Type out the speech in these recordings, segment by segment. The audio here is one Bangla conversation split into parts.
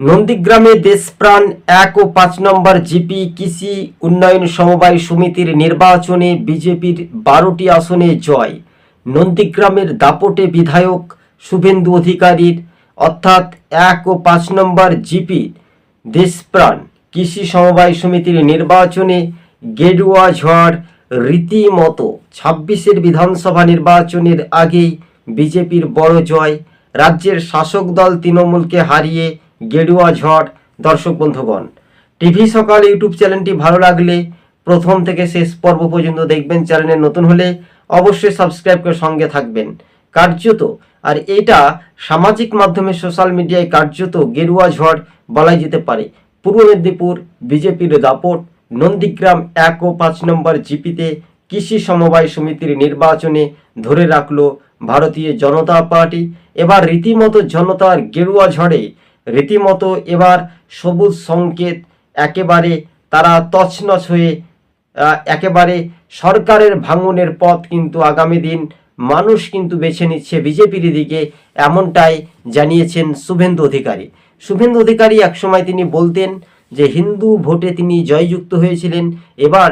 নন্দীগ্রামে দেশপ্রাণ এক ও পাঁচ নম্বর জিপি কৃষি উন্নয়ন সমবায় সমিতির নির্বাচনে বিজেপির বারোটি আসনে জয়। নন্দীগ্রামের দাপটে বিধায়ক শুভেন্দু অধিকারীর, অর্থাৎ এক ও পাঁচ নম্বর জিপি দেশপ্রাণ কৃষি সমবায় সমিতির নির্বাচনে গেরুয়া ঝড় রীতিমতো ছাব্বিশের বিধানসভা নির্বাচনের আগেই বিজেপির বড় জয়। রাজ্যের শাসক দল তৃণমূলকে হারিয়ে গেরুয়া ঝড়, দর্শক বন্ধুগণ। টিভি সকাল ইউটিউব চ্যানেলটি ভালো লাগলে প্রথম থেকে শেষ পর্ব পর্যন্ত দেখবেন চ্যানেলে নতুন হলে অবশ্যই সাবস্ক্রাইব করে সঙ্গে থাকবেন। কার্যত, আর এটা সামাজিক মাধ্যমে সোশ্যাল মিডিয়ায় কার্যত গেরুয়া ঝড় বলাই যেতে পারে। পূর্ব মেদিনীপুর বিজেপির দাপট, নন্দীগ্রাম এক ও পাঁচ নম্বর জিপিতে কৃষি সমবায় সমিতির নির্বাচনে ধরে রাখল ভারতীয় জনতা পার্টি। এবার রীতিমতো জনতার গেরুয়া ঝড়ে রীতিমতো এবার সবুজ সংকেত একেবারে তারা তছনছ হয়ে একেবারে সরকারের ভাঙনের পথ কিন্তু আগামী দিন মানুষ কিন্তু বেছে নিচ্ছে বিজেপির দিকে, এমনটাই জানিয়েছেন শুভেন্দু অধিকারী। শুভেন্দু অধিকারী একসময় তিনি বলতেন যে হিন্দু ভোটে তিনি জয়যুক্ত হয়েছিলেন, এবার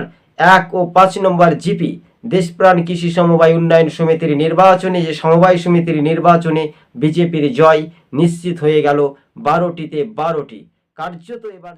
এক ও পাঁচ নম্বর জিপি দেশপ্রাণ কৃষি সমবায় উন্নয়ন সমিতির নির্বাচনে যে সমবায় সমিতির নির্বাচনে বিজেপির জয় নিশ্চিত হয়ে গেল বারোটিতে বারোটি। কার্যত এবার